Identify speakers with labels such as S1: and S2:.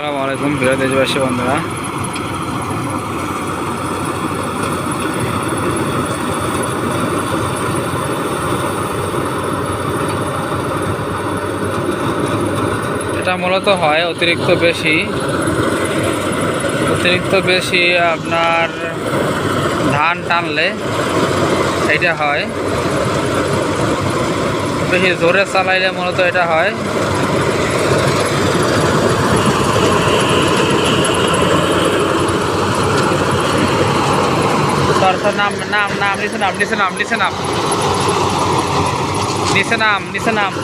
S1: আসসালামু আলাইকুম, প্রিয় দেশবাসী বন্ধুরা। এটা মূলত হয় অতিরিক্ত বেশি। অতিরিক্ত বেশি আপনার ধান টানলে এটা হয়। বেশি জোরে চালাইলে মূলত এটা হয়। और सर, नाम नाम नाम निश नाम निश नाम निश नाम निश नाम निश नाम